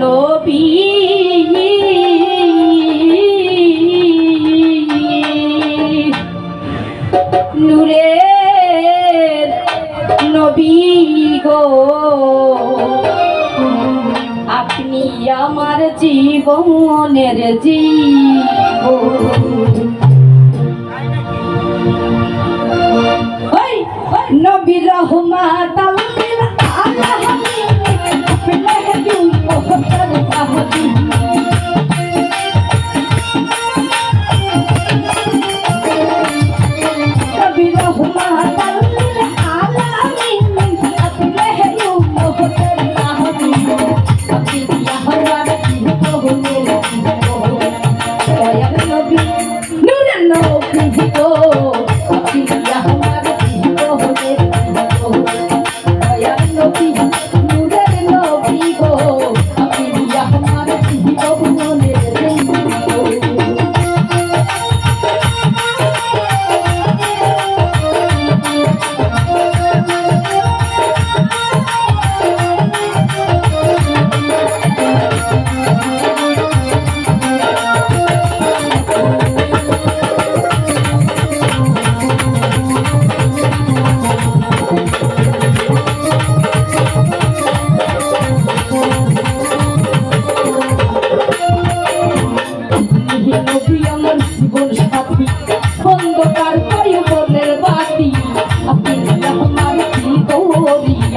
লোভী নূরের নবী গো। আপনি আমার জীবনের জীব। নবী রহমাত আল্লাহ। no, no, no, no,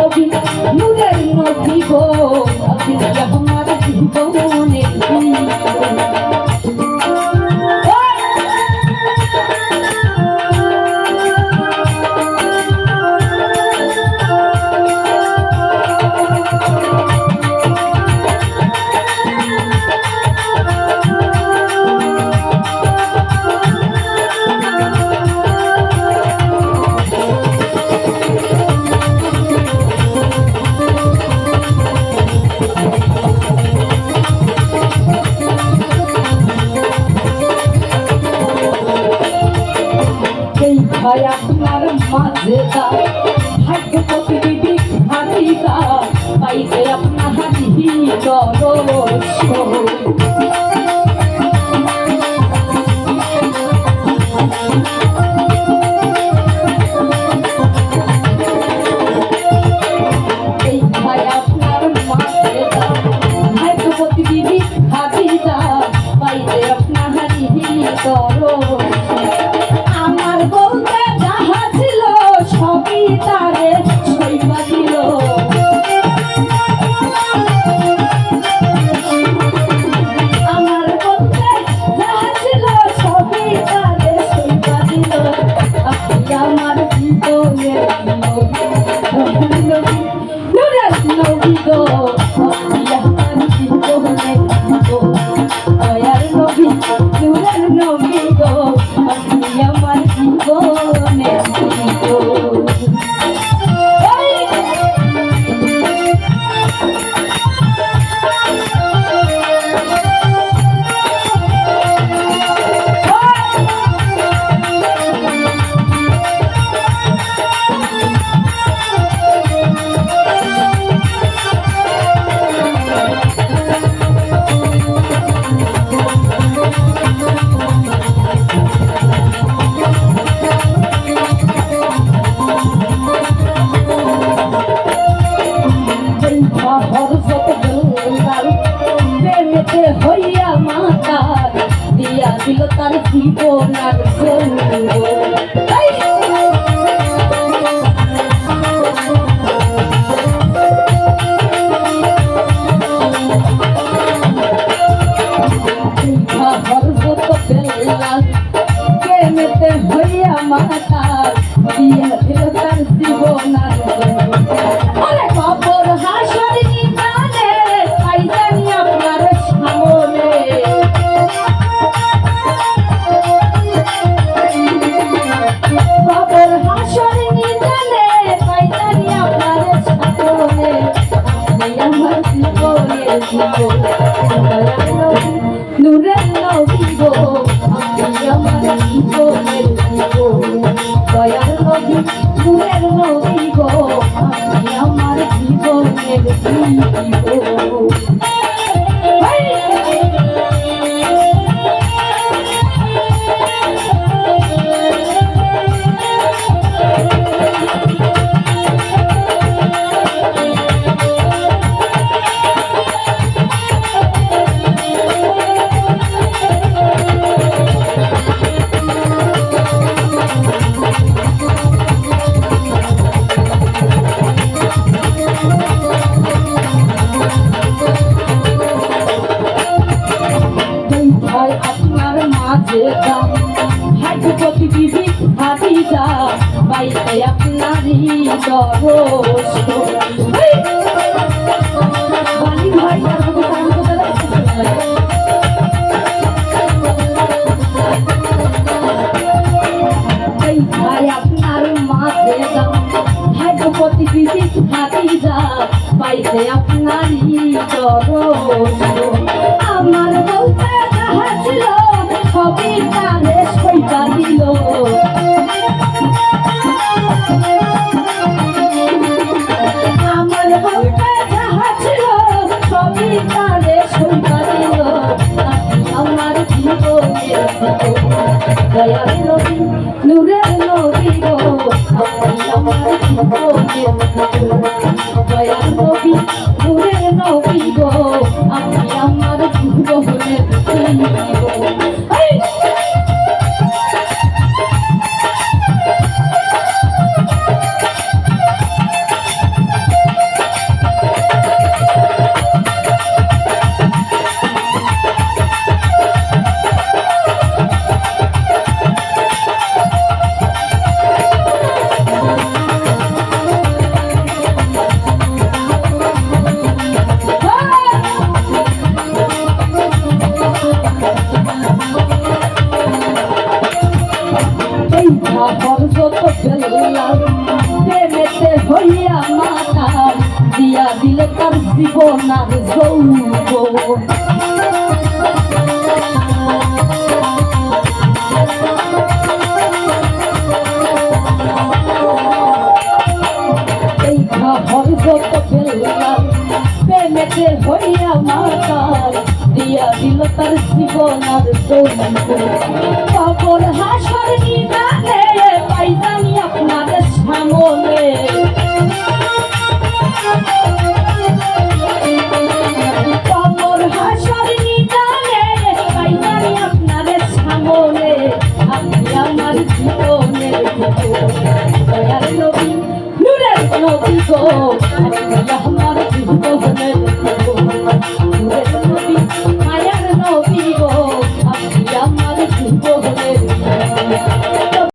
নবী নূরের নবী গো। 早知道我就 Oh. হাদিজা বাইতে আপনারই দরস আপনার মাঝে দাম। ভাগ্যপতি বিবি হাদিজা বাইতে আপনারই দরস আমার বলতে দয়ার নবী নূরের নবী গো আপনি আমার জীবন যৌব কবর হাসর নিদানে পাইজানি আপনাদের সামনে। কবর হাসর নিদানে পাইজানি আপনাদের সামনে। আপনি আমার জীবনের দয়ার নূরের নবী গো। আমার জীবনের